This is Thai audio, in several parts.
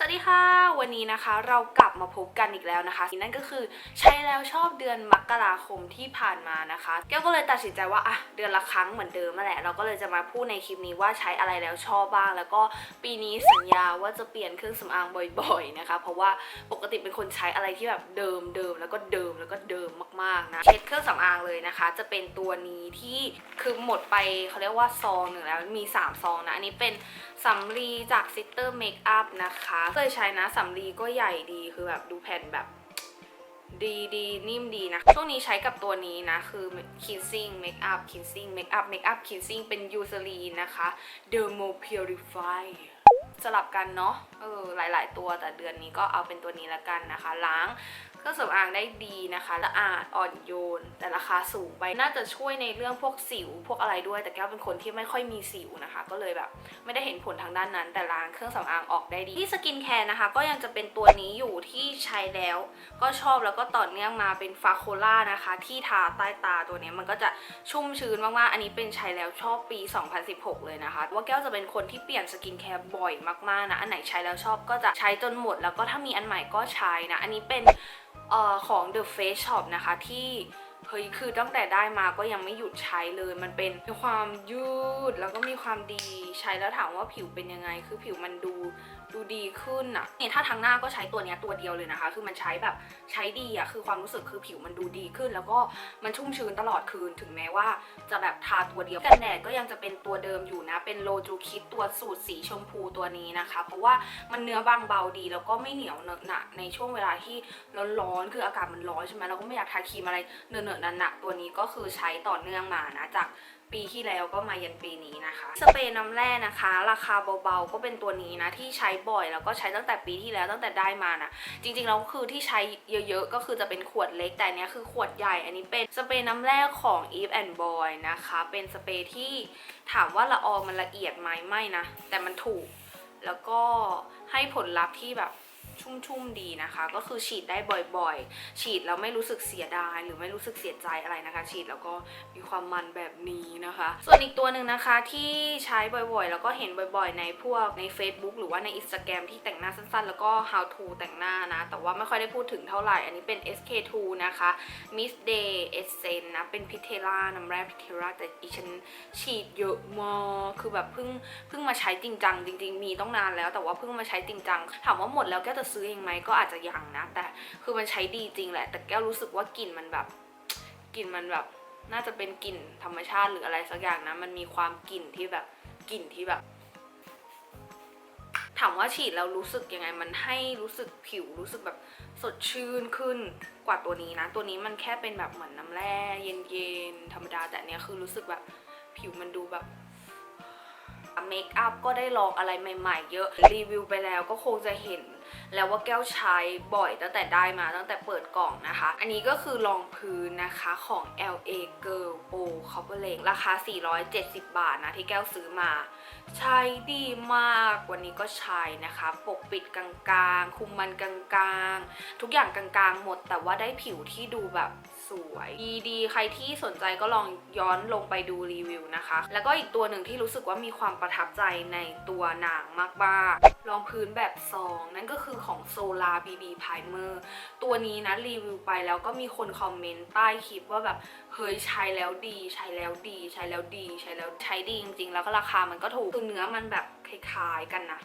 สวัสดีค่ะ วันนี้นะคะเรากลับมาพบกันอีกแล้วนะคะนั่นก็คือใช้แล้วชอบเดือนมกราคมที่ผ่านมานะคะแก้วก็เลยตัดสินใจว่าอะเดือนละครั้งเหมือนเดิมแหละเราก็เลยจะมาพูดในคลิปนี้ว่าใช้อะไรแล้วชอบบ้าง แล้วก็ปีนี้สัญญาว่าจะเปลี่ยนเครื่องสำอางบ่อยๆนะคะ เพราะว่าปกติเป็นคนใช้อะไรที่แบบเดิมเดิมแล้วก็เดิมแล้วก็เดิมมากๆนะเช็ดเครื่องสำอางเลยนะคะ จะเป็นตัวนี้ที่คือหมดไปเขาเรียกว่าซองหนึ่งแล้วมีสามซองนะอันนี้เป็นสำลีจากซิสเตอร์เมคอัพนะคะเคยใช้นะสำลีก็ใหญ่ดีคือแบบดูแผ่นแบบดีดีนิ่มดีนะ ช่วงนี้ใช้กับตัวนี้นะ คือ cleansing makeup cleansing makeup makeup cleansing เป็นยูซ l ลีนนะคะ dermo purify สลับกันเนาะ เออ หลาย ๆ ตัวแต่เดือนนี้ก็เอาเป็นตัวนี้ละกันนะคะ ล้าง รื่องสำอางได้ดีนะคะละอาดอ่อนโยน แต่ราคาสูงไปน่าจะช่วยในเรื่องพวกสิวพวกอะไรด้วย แต่แก้วเป็นคนที่ไม่ค่อยมีสิวนะคะ ก็เลยแบบไม่ได้เห็นผลทางด้านนั้น แต่ล้างเครื่องสำอางออกได้ดีที่สกินแคร์นะคะ ก็ยังจะเป็นตัวนี้อยู่ที่ใช้แล้ว ก็ชอบแล้วก็ต่อเนื่องมาเป็นฟาโคล่านะคะ ที่ทาใต้ตาตัวนี้มันก็จะชุ่มชื้นมากๆอันนี้เป็นใช้แล้วชอบปี 2016 เลยนะคะ ว่าแก้วจะเป็นคนที่เปลี่ยนสกินแคร์บ่อยมากๆนะอันไหนใช้แล้วชอบก็จะใช้จนหมด แล้วก็ถ้ามีอันใหม่ก็ใช้นะอันนี้เป็น ของ The Face Shop นะคะที่ เฮ้ยคือตั้งแต่ได้มาก็ยังไม่หยุดใช้เลย มันเป็นมีความยืดแล้วก็มีความดีใช้แล้วถามว่าผิวเป็นยังไง คือผิวมันดูดูดีขึ้นอะเนี่ยถ้าทางหน้าก็ใช้ตัวเนี้ยตัวเดียวเลยนะคะ คือมันใช้แบบใช้ดีอะคือความรู้สึกคือผิวมันดูดีขึ้น แล้วก็มันชุ่มชื้นตลอดคืนถึงแม้ว่า จะแบบทาตัวเดียวกันแดดก็ยังจะเป็นตัวเดิมอยู่นะ เป็นโลจูคิดตัวสูตรสีชมพูตัวนี้นะคะ เพราะว่ามันเนื้อบางเบาดี แล้วก็ไม่เหนียวเหนอะหนะในช่วงเวลาที่ร้อนๆคืออากาศมันร้อนใช่ไหมเราก็ไม่อยากทาครีมอะไรเนอะๆหนักๆตัวนี้ก็คือใช้ต่อเนื่องมานะจากปีที่แล้วก็มายันปีนี้นะคะ สเปรย์น้ำแร่นะคะ ราคาเบาๆก็เป็นตัวนี้นะที่ใช้บ่อยแล้วก็ใช้ตั้งแต่ปีที่แล้วตั้งแต่ได้มานะจริงๆแล้วคือที่ใช้เยอะๆ ก็คือจะเป็นขวดเล็กแต่เนี้ยคือขวดใหญ่ อันนี้เป็นสเปรย์น้ำแร่ของ Eve and Boy นะคะ เป็นสเปรย์ที่ถามว่าละอองมันละเอียดไหมไม่นะแต่มันถูก แล้วก็ให้ผลลัพธ์ที่แบบ ชุ่มๆดีนะคะ ก็คือฉีดได้บ่อยๆ ฉีดแล้วไม่รู้สึกเสียดาย หรือไม่รู้สึกเสียใจอะไรนะคะ ฉีดแล้วก็มีความมันแบบนี้นะคะ ส่วนอีกตัวหนึ่งนะคะที่ใช้บ่อยๆ แล้วก็เห็นบ่อยๆ ในพวกใน Facebook หรือว่าใน Instagram ที่แต่งหน้าสั้นๆ แล้วก็ how to แต่งหน้านะ แต่ว่าไม่ค่อยได้พูดถึงเท่าไหร่ อันนี้เป็น SK2 นะคะ Miss Day Essence นะ เป็นพิเทล่าน้ำแร่พิเทล่าแต่อีฉันฉีดเยอะมากคือแบบเพิ่งเพิ่งมาใช้จริงจังจริง ๆ มีต้องนานแล้วแต่ว่าเพิ่งมาใช้จริงจังถามว่าหมดแล้วแก้วจะซื้อเองไหมก็อาจจะยังนะ แต่คือมันใช้ดีจริงแหละ แต่แก้วรู้สึกว่ากลิ่นมันแบบกลิ่นมันแบบน่าจะเป็นกลิ่นธรรมชาติหรืออะไรสักอย่างนะ มันมีความกลิ่นที่แบบกลิ่นที่แบบ ถามว่าฉีดแล้วรู้สึกยังไง มันให้รู้สึกผิวรู้สึกแบบสดชื่นขึ้นกว่าตัวนี้นะ ตัวนี้มันแค่เป็นแบบเหมือนน้ำแร่เย็นๆธรรมดา แต่เนี้ยคือรู้สึกแบบผิวมันดูแบบเมคอัพก็ได้ลองอะไรใหม่ ๆ เยอะรีวิวไปแล้วก็คงจะเห็น แล้วว่าแก้วใช้บ่อยตั้งแต่ได้มาตั้งแต่เปิดกล่องนะคะ อันนี้ก็คือรองพื้นนะคะของ LA Girl Pro Copper l a n ราคา 470 บาทนะที่แก้วซื้อมา ใช้ดีมากวันนี้ก็ใช้นะคะ ปกปิดกลางๆ คุมมันกลางๆ ทุกอย่างกลางๆ หมดแต่ว่าได้ผิวที่ดูแบบ สวยดีๆ ใครที่สนใจก็ลองย้อนลงไปดูรีวิวนะคะ แล้วก็อีกตัวหนึ่งที่รู้สึกว่ามีความประทับใจในตัวนางมากๆรองพื้นแบบซอง นั่นก็คือของ Solar BB Primer ตัวนี้นะรีวิวไปแล้วก็มีคนคอมเมนต์ใต้คลิปว่าแบบเฮ้ยใช้แล้วดี ใช้แล้วดี ใช้แล้วดี ใช้แล้วใช้ดีจริงๆ แล้วก็ราคามันก็ถูกคือเนื้อมันแบบคล้ายๆกันนะ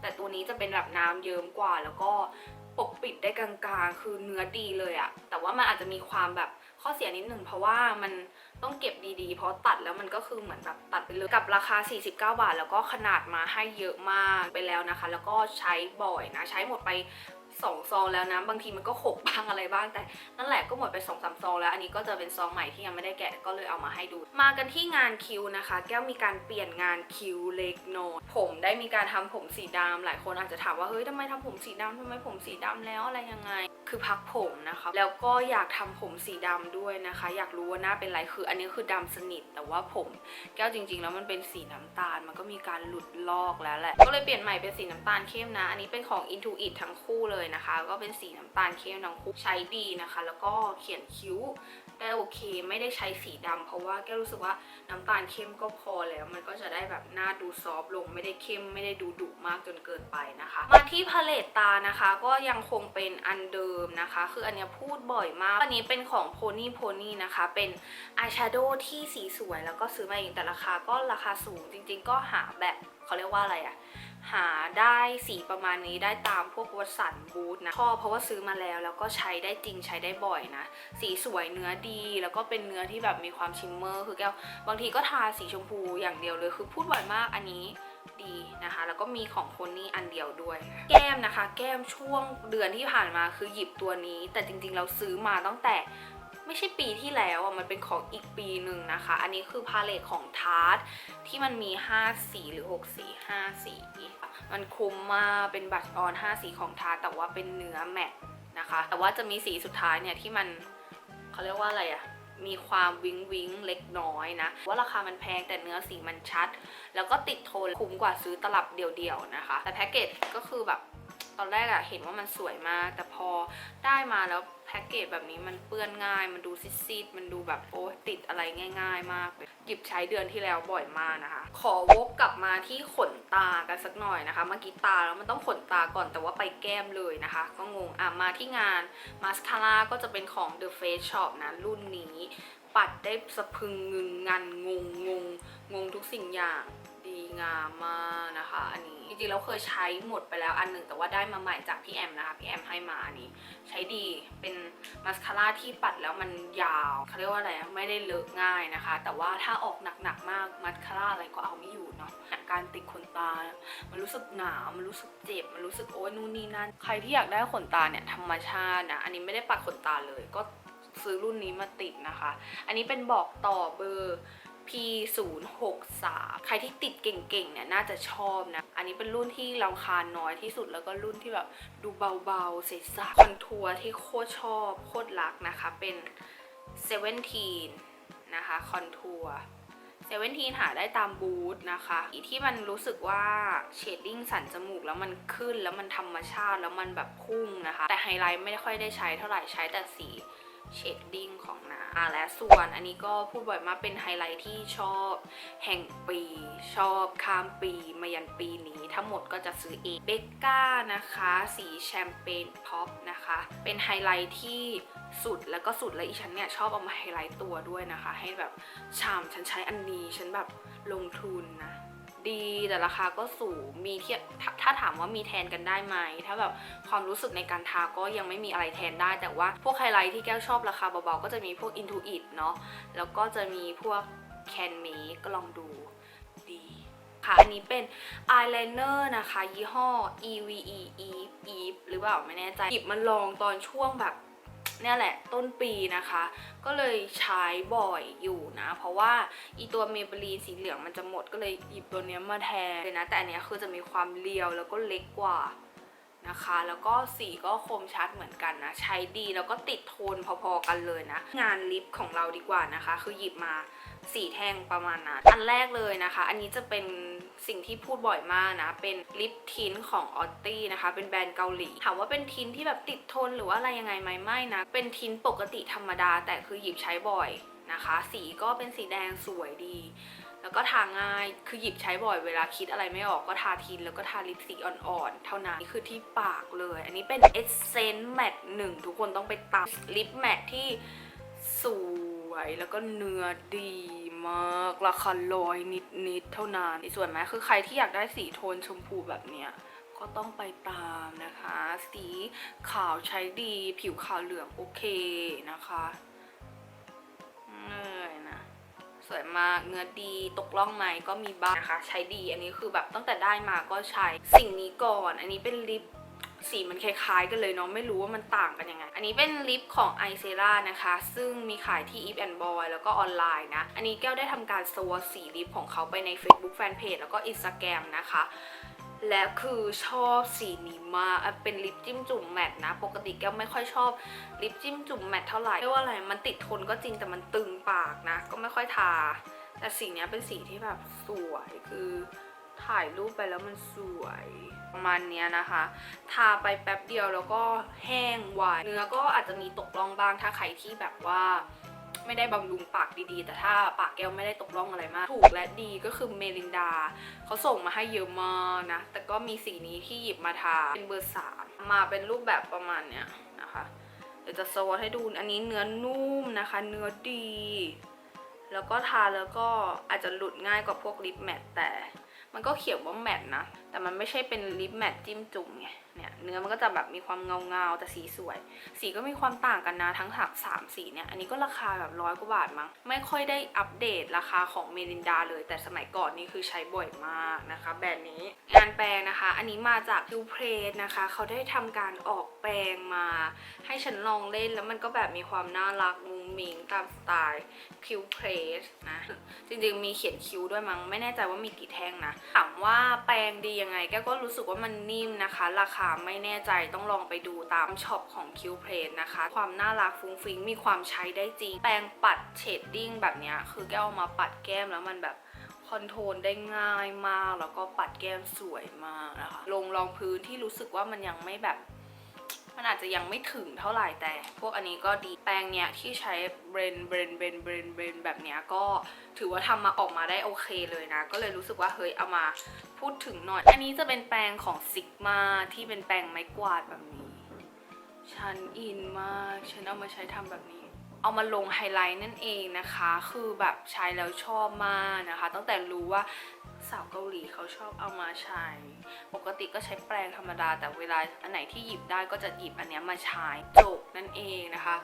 แต่ตัวนี้จะเป็นแบบน้ำเยิ้มกว่าแล้วก็ ปกปิดได้กลางๆ คือเนื้อดีเลยอะแต่ว่ามันอาจจะมีความแบบข้อเสียนิดหนึ่งเพราะว่ามันต้องเก็บดีๆ เพราะตัดแล้วมันก็คือเหมือนแบบตัดไปเลยกับราคา 49 บาท แล้วก็ขนาดมาให้เยอะมากไปแล้วนะคะ แล้วก็ใช้บ่อยนะ ใช้หมดไป สองซองแล้วนะ บางทีมันก็หกบ้างอะไรบ้าง แต่นั่นแหละก็หมดไปสองสามซองแล้ว อันนี้ก็จะเป็นซองใหม่ที่ยังไม่ได้แกะก็เลยเอามาให้ดู มากันที่งานคิวนะคะ แก้วมีการเปลี่ยนงานคิวเล็กน้อยผมได้มีการทำผมสีดำหลายคนอาจจะถามว่าเฮ้ยทำไมทำผมสีดำทำไมผมสีดำแล้วอะไรยังไง คือพักผมนะคะ แล้วก็อยากทำผมสีดำด้วยนะคะ อยากรู้ว่าหน้าเป็นไรคืออันนี้คือดำสนิท แต่ว่าผมแก้วจริง ๆ แล้วมันเป็นสีน้ำตาล มันก็มีการหลุดลอกแล้วแหละ ก็เลยเปลี่ยนใหม่เป็นสีน้ำตาลเข้มนะ อันนี้เป็นของ Intuit ทั้งคู่เลยนะคะ ก็เป็นสีน้ำตาลเข้มทั้งคู่ใช้ดีนะคะ แล้วก็เขียนคิ้วได้โอเค ไม่ได้ใช้สีดำเพราะว่าแก้วรู้สึกว่าน้ำตาลเข้มก็พอแล้ว มันก็จะได้แบบหน้าดูซอฟต์ลง ไม่ได้เข้มไม่ได้ดูดุมากจนเกินไปนะคะ มาที่พาเลตตานะคะ ก็ยังคงเป็นอันเดิมนะคะ คืออันนี้พูดบ่อยมาก อันนี้เป็นของ Pony Pony นะคะ เป็นอายแชโดว์ที่สีสวย แล้วก็ซื้อมาเองแต่ราคาก็ราคาสูงจริง ๆ ก็หาแบบเขาเรียกว่าอะไรอะหาได้สีประมาณนี้ได้ตามพวกวัสันบูธนะชอบเพราะว่าซื้อมาแล้วแล้วก็ใช้ได้จริงใช้ได้บ่อยนะ สีสวยเนื้อดีแล้วก็เป็นเนื้อที่แบบมีความชิมเมอร์ คือแก้วบางทีก็ทาสีชมพูอย่างเดียวเลยคือพูดบ่อยมากอันนี้ ดีนะคะ แล้วก็มีของคนนี้อันเดียวด้วย แก้มนะคะ แก้มช่วงเดือนที่ผ่านมาคือหยิบตัวนี้ แต่จริงๆเราซื้อมาตั้งแต่ไม่ใช่ปีที่แล้วอะ มันเป็นของอีกปีหนึ่งนะคะ อันนี้คือพาเลตของทาร์ตที่มันมี 5 สีหรือ 6 สี 5 สี มันคุ้มมาก เป็นบัตรออน 5 สีของทาร์ตแต่ว่าเป็นเนื้อแมตต์นะคะ แต่ว่าจะมีสีสุดท้ายเนี่ยที่มันเขาเรียกว่าอะไรอะ มีความวิงวิงเล็กน้อยนะ ว่าราคามันแพงแต่เนื้อสีมันชัด แล้วก็ติดโทนคุ้มกว่าซื้อตลับเดียวๆนะคะ แต่แพ็กเกจก็คือแบบ ตอนแรกอะเห็นว่ามันสวยมาก แต่พอได้มาแล้วแพ็กเกจแบบนี้มันเปื้อนง่าย มันดูซีดๆมันดูแบบโอ้ติดอะไรง่าย ๆ มากเลยหยิบใช้เดือนที่แล้วบ่อยมากนะคะ ขอวกกลับมาที่ขนตากันสักหน่อยนะคะเมื่อกี้ตาแล้วมันต้องขนตาก่อนแต่ว่าไปแก้มเลยนะคะ ก็งงอะมาที่งานมาสคาร่าก็จะเป็นของ The Face Shop นะรุ่นนี้ ปัดได้สะพึงงึงงันงงงงงงทุกสิ่งอย่าง งามมากนะคะ อันนี้จริงๆเราเคยใช้หมดไปแล้วอันหนึ่งแต่ว่าได้มาใหม่จากพี่แอมนะคะพี่แอมให้มาอันนี้ ใช้ดีเป็นมาสคาร่าที่ปัดแล้วมันยาวเขาเรียกว่าอะไรไม่ได้เลอะง่ายนะคะ แต่ว่าถ้าออกหนักๆมากมาสคาร่าอะไรก็เอาไม่อยู่เนาะการติดขนตา มันรู้สึกหนา มันรู้สึกเจ็บ มันรู้สึกโอ้ยนู่นนี่นั่นใครที่อยากได้ขนตาเนี่ยธรรมชาตินะอันนี้ไม่ได้ปัดขนตาเลยก็ซื้อรุ่นนี้มาติดนะคะ อันนี้เป็นบอกต่อเบอร์ P063 ใครที่ติดเก่งๆเนี่ยน่าจะชอบนะ อันนี้เป็นรุ่นที่รำคาญน้อยที่สุดแล้วก็รุ่นที่แบบดูเบาๆใสๆคอนทัวร์ที่โคตรชอบโคตรรักนะคะ เป็น 17 นะคะคอนทัวร์เซเว่นทีหาได้ตามบูธนะคะอีที่มันรู้สึกว่าเชดดิ้งสันจมูกแล้วมันขึ้นแล้วมันธรรมชาติแล้วมันแบบพุ่งนะคะ แต่ไฮไลท์ไม่ค่อยได้ใช้เท่าไหร่ใช้แต่สี เชดดิ้งของหนาะและส่วนอันนี้ก็พูดบ่อยมากเป็นไฮไลท์ที่ชอบแห่งปีชอบข้ามปีมายันปีนี้ทั้งหมดก็จะซื้อเองเบกก้านะคะ สีแชมเปญพ็อปนะคะ เป็นไฮไลท์ที่สุดแล้วก็สุดและอีฉันเนี่ยชอบเอามาไฮไลท์ตัวด้วยนะคะ ให้แบบชามฉันใช้อันนี้ฉันแบบลงทุนนะ ดีแต่ราคาก็สูงมีเทียบถ้าถามว่ามีแทนกันได้ไหม ถ้าแบบความรู้สึกในการทาก็ยังไม่มีอะไรแทนได้ แต่ว่าพวกไฮไลท์ที่แก้วชอบราคาเบาๆ ก็จะมีพวก Intuit เนาะแล้วก็จะมีพวก Can m a k e ก็ลองดูดีค่ะอันนี้เป็นอายไลเนอร์นะคะ ยี่ห้อ EVE e eep หรือเปล่าไม่แน่ใจหยิบมาลองตอนช่วงแบบ เนี่ยแหละต้นปีนะคะ ก็เลยใช้บ่อยอยู่นะ เพราะว่าอีตัวเมเบลีนสีเหลืองมันจะหมดก็เลยหยิบตัวเนี้ยมาแทนเลยนะ แต่อันเนี้ยคือจะมีความเรียวแล้วก็เล็กกว่า นะคะ แล้วก็สีก็คมชัดเหมือนกันนะ ใช้ดีแล้วก็ติดโทนพอๆกันเลยนะ งานลิปของเราดีกว่านะคะ คือหยิบมาสีแท่งประมาณนั้นอันแรกเลยนะคะ อันนี้จะเป็นสิ่งที่พูดบ่อยมากนะ เป็นลิปทินของออตตี้นะคะ เป็นแบรนด์เกาหลี ถามว่าเป็นทินที่แบบติดทนหรือว่าอะไรยังไงไหมไม่นะ เป็นทินปกติธรรมดา แต่คือหยิบใช้บ่อยนะคะ สีก็เป็นสีแดงสวยดี แล้วก็ทาง่ายคือหยิบใช้บ่อยเวลาคิดอะไรไม่ออกก็ทาทินแล้วก็ทาลิปสีอ่อนๆ เท่านั้นนี่คือที่ปากเลย อันนี้เป็น Essence Matte 1 ทุกคนต้องไปตามลิปแมทที่สวยแล้วก็เนื้อดีมากราคาร้อยนิดๆ เท่านั้นส่วนไหมคือใครที่อยากได้สีโทนชมพูแบบเนี้ยก็ต้องไปตามนะคะ สีขาวใช้ดี ผิวขาวเหลืองโอเคนะคะ วยมาก เนื้อดีตกล่องไหมก็มีบ้างนะคะ ใช้ดีอันนี้คือแบบตั้งแต่ได้มาก็ใช้สิ่งนี้ก่อน อันนี้เป็นลิปสีมันคล้ายๆกันเลยเนาะไม่รู้ว่ามันต่างกันยังไง อันนี้เป็นลิปของไอเซรานะคะ ซึ่งมีขายที่ Eve and Boy แล้วก็ออนไลน์นะ อันนี้แก้วได้ทำการสวอสีลิปของเขาไปใน Facebook Fanpage แล้วก็ Instagram นะคะ และคือชอบสีนี้มากเป็นลิปจิ้มจุ่มแมตต์นะ ปกติแก้วไม่ค่อยชอบลิปจิ้มจุ่มแมตต์เท่าไหร่เรียกว่าอะไรมันติดทนก็จริงแต่มันตึงปากนะ ก็ไม่ค่อยทา แต่สีนี้เป็นสีที่แบบสวยคือถ่ายรูปไปแล้วมันสวยประมาณนี้นะคะ ทาไปแป๊บเดียวแล้วก็แห้งไวเนื้อก็อาจจะมีตกร่องบ้างถ้าใครที่แบบว่า ไม่ได้บำรุงปากดีๆ แต่ถ้าปากแก้วไม่ได้ตกร่องอะไรมาก ถูกและดีก็คือเมลินดา เขาส่งมาให้เยอะมากนะ แต่ก็มีสีนี้ที่หยิบมาทา เป็นเบอร์สามมาเป็นรูปแบบประมาณเนี้ยนะคะเดี๋ยวจะสวอตให้ดู อันนี้เนื้อนุ่มนะคะ เนื้อดี แล้วก็ทาแล้วก็อาจจะหลุดง่ายกว่าพวกลิปแมทแต่ มันก็เขียนว่าแมทนะ แต่มันไม่ใช่เป็นลิปแมทจิ้มจุ่มไง เนี่ยเนื้อมันก็จะแบบมีความเงาเงาๆแต่สีสวย สีก็มีความต่างกันนะทั้งถักสามสีเนี่ยอันนี้ก็ราคาแบบร้อยกว่าบาทมั้งไม่ค่อยได้อัปเดตราคาของเมลินดาเลย แต่สมัยก่อนนี่คือใช้บ่อยมากนะคะ แบรนด์นี้งานแปลงนะคะ อันนี้มาจากคิวเพรสนะคะเขาได้ทำการออกแปลงมา ให้ฉันลองเล่นแล้วมันก็แบบมีความน่ารัก มุงมิงตามสไตล์คิวเพรสนะ จริงๆมีเขียนคิ้วด้วยมั้งไม่แน่ใจว่ามีกี่แท่งนะถามว่าแปรงดียังไงแกก็รู้สึกว่ามันนิ่มนะคะ ราคาไม่แน่ใจต้องลองไปดูตามช็อปของคิวเพลนนะคะ ความน่ารักฟุ้งฟิ้งมีความใช้ได้จริง แปรงปัดเชดดิ้งแบบเนี้ยคือแกเอามาปัดแก้มแล้วมันแบบคอนโทรลได้ง่ายมาก แล้วก็ปัดแก้มสวยมากนะคะลงรองพื้นที่รู้สึกว่ามันยังไม่แบบ มันอาจจะยังไม่ถึงเท่าไหร่แต่ พวกอันนี้ก็ดีแปรงเนี้ยที่ใช้เบรนเบรนเบรนเบรนเบรนแบบเนี้ยก็ถือว่าทำมาออกมาได้โอเคเลยนะ ก็เลยรู้สึกว่าเฮ้ยเอามาพูดถึงหน่อย อันนี้จะเป็นแปรงของซิกมาที่เป็นแปรงไม้กวาดแบบนี้ ฉันอินมาก ฉันเอามาใช้ทำแบบนี้ เอามาลงไฮไลท์นั่นเองนะคะ คือแบบใช้แล้วชอบมากนะคะ ตั้งแต่รู้ว่าสาวเกาหลีเขาชอบเอามาใช้ ปกติก็ใช้แปรงธรรมดา แต่เวลาอันไหนที่หยิบได้ก็จะหยิบอันนี้มาใช้จบนั่นเองนะคะ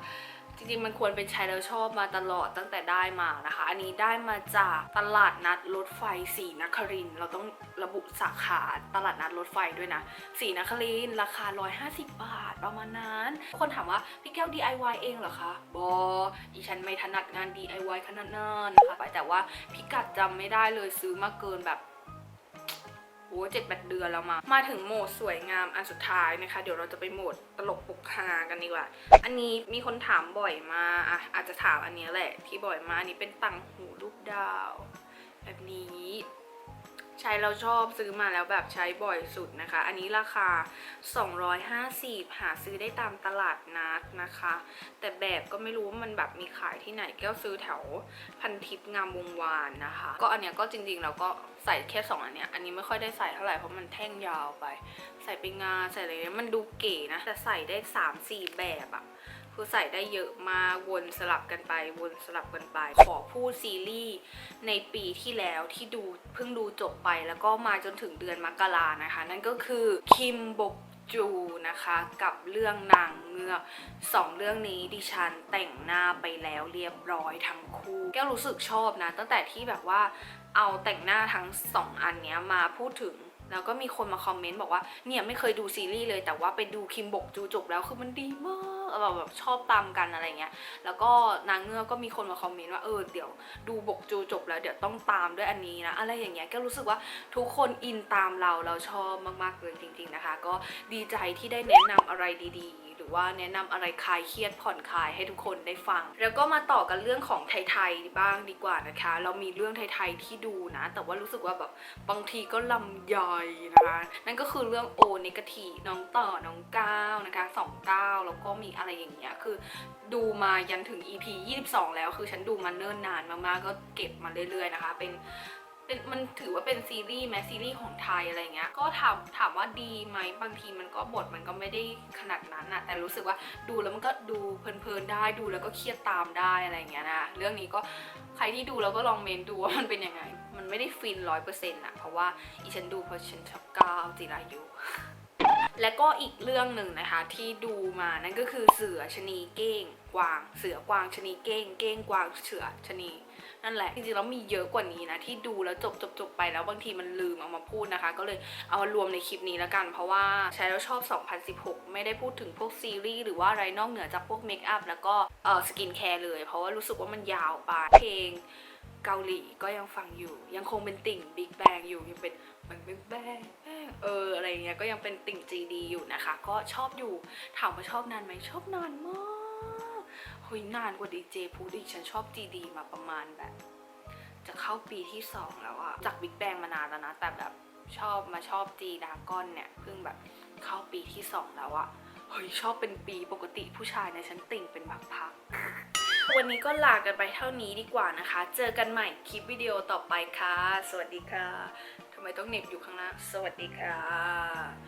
จริงๆมันควรเป็นใช้แล้วชอบมาตลอดตั้งแต่ได้มานะคะ อันนี้ได้มาจากตลาดนัดรถไฟสีนครินเราต้องระบุสาขาตลาดนัดรถไฟด้วยนะสีนครินทร์ราคา 150 บาทประมาณนั้น คนถามว่าพี่แก้ว DIY เองเหรอคะบออีฉันไม่ถนัดงาน DIY ขนาดนั้นนะคะแต่ว่าพิกัดจำไม่ได้เลยซื้อมาเกินแบบ โอ้เจ็ดแปดเดือนแล้วมา มาถึงโหมดสวยงามอันสุดท้ายนะคะ เดี๋ยวเราจะไปโหมดตลกปุกฮากันดีกว่า อันนี้มีคนถามบ่อยมาอะอาจจะถามอันนี้แหละ ที่บ่อยมาอันนี้เป็นตังหูลูกดาว แบบนี้ ใช้เราชอบซื้อมาแล้วแบบใช้บ่อยสุดนะคะ อันนี้ราคา 250 หาซื้อได้ตามตลาดนัดนะคะ แต่แบบก็ไม่รู้ว่ามันแบบมีขายที่ไหนแก้วซื้อแถวพันทิพย์งามวงวานนะคะ ก็อันเนี้ยก็จริงๆเราก็ใส่แค่สองอันเนี้ย อันนี้ไม่ค่อยได้ใส่เท่าไหร่เพราะมันแท่งยาวไป ใส่ไปงานใส่อะไรเงี้ยมันดูเก๋นะแต่ใส่ได้สามสี่แบบอะ คือใส่ได้เยอะมาวนสลับกันไป วนสลับกันไป ขอพูดซีรีส์ในปีที่แล้วที่ดูเพิ่งดูจบไปแล้วก็มาจนถึงเดือนมกรานะคะ นั่นก็คือคิมบกจูนะคะกับเรื่องนางเงือกสองเรื่องนี้ดิฉันแต่งหน้าไปแล้วเรียบร้อยทั้งคู่แก้วรู้สึกชอบนะ ตั้งแต่ที่แบบว่าเอาแต่งหน้าทั้งสองอันเนี้ยมาพูดถึงแล้วก็มีคนมาคอมเมนต์บอกว่าเนี่ยไม่เคยดูซีรีส์เลยแต่ว่าไปดูคิมบกจูจบแล้วคือมันดีมาก แบบแบบชอบตามกันอะไรเงี้ย แล้วก็นางเงือกก็มีคนมาคอมเมนต์ว่าเออเดี๋ยวดูบกจูจบแล้วเดี๋ยวต้องตามด้วยอันนี้นะอะไรอย่างเงี้ยก็รู้สึกว่าทุกคนอินตามเราเราชอบมากๆเลยจริง ๆนะคะ ก็ดีใจที่ได้แนะนำอะไรดีๆ รือว่าแนะนำอะไรคลายเครียดผ่อนคลายให้ทุกคนได้ฟัง แล้วก็มาต่อกันเรื่องของไทยๆบ้างดีกว่านะคะ เรามีเรื่องไทยๆที่ดูนะ แต่ว่ารู้สึกว่าแบบบางทีก็ลำใหญ่นะคะนั่นก็คือเรื่องโอเนกาทีน้องต่อน้องก้าวนะคะสองก้าวแล้วก็มีอะไรอย่างเงี้ยคือดูมายันถึง EP 22 แล้วคือฉันดูมาเนิ่นนานมากๆก็เก็บมาเรื่อยๆนะคะ เป็น เป็นมันถือว่าเป็นซีรีส์ไหมซีรีส์ของไทยอะไรเงี้ย ก็ถามถามว่าดีไหมบางทีมันก็บทมันก็ไม่ได้ขนาดนั้นอะแต่รู้สึกว่าดูแล้วมันก็ดูเพลินๆได้ดูแล้วก็เครียดตามได้อะไรเงี้ยนะเรื่องนี้ก็ใครที่ดูแล้วก็ลองเมนดูว่ามันเป็นยังไง มันไม่ได้ฟินร้อยเปอร์เซ็นต์อะเพราะว่าอีฉันดูเพราะฉันชอบก้าวจิรายุและก็อีกเรื่องหนึ่งนะคะที่ดูมานั่นก็คือเสือชะนีเก้ง กวาง เสือกวางชะนีเก้ง เก้งกวางเสือชะนี นั่นแหละ จริงๆแล้วมีเยอะกว่านี้นะ ที่ดูแล้วจบจบจบไปแล้วบางทีมันลืมเอามาพูดนะคะ ก็เลยเอามารวมในคลิปนี้แล้วกัน เพราะว่าใช้แล้วชอบ 2016 ไม่ได้พูดถึงพวกซีรีส์หรือว่าอะไรนอกเหนือจากพวกเมคอัพแล้วก็เออสกินแคร์เลย เพราะว่ารู้สึกว่ามันยาวไป เพลงเกาหลีก็ยังฟังอยู่ ยังคงเป็นติ่งบิ๊กแบงอยู่ยังเป็นแบงแบงแบงเอออะไรเงี้ยก็ยังเป็นติ่ง GD อยู่นะคะ ก็ชอบอยู่ถามว่าชอบนานไหมชอบนานมาก เฮ้ยนานกว่าดีเจพูดอีกฉันชอบ GD มาประมาณแบบ จะเข้าปีที่2แล้วอะจากบิ๊กแบงมานานแล้วนะ แต่แบบชอบมาชอบ G ดากอนเนี่ยเพิ่งแบบเข้าปีที่2แล้วอะเฮ้ยชอบเป็นปีปกติผู้ชายในฉันติ่งเป็นบักพักวันนี้ก็ลากันไปเท่านี้ดีกว่านะคะ เจอกันใหม่คลิปวิดีโอต่อไปค่ะ สวัสดีค่ะทำไมต้องเหน็บอยู่ข้างหน้า สวัสดีค่ะ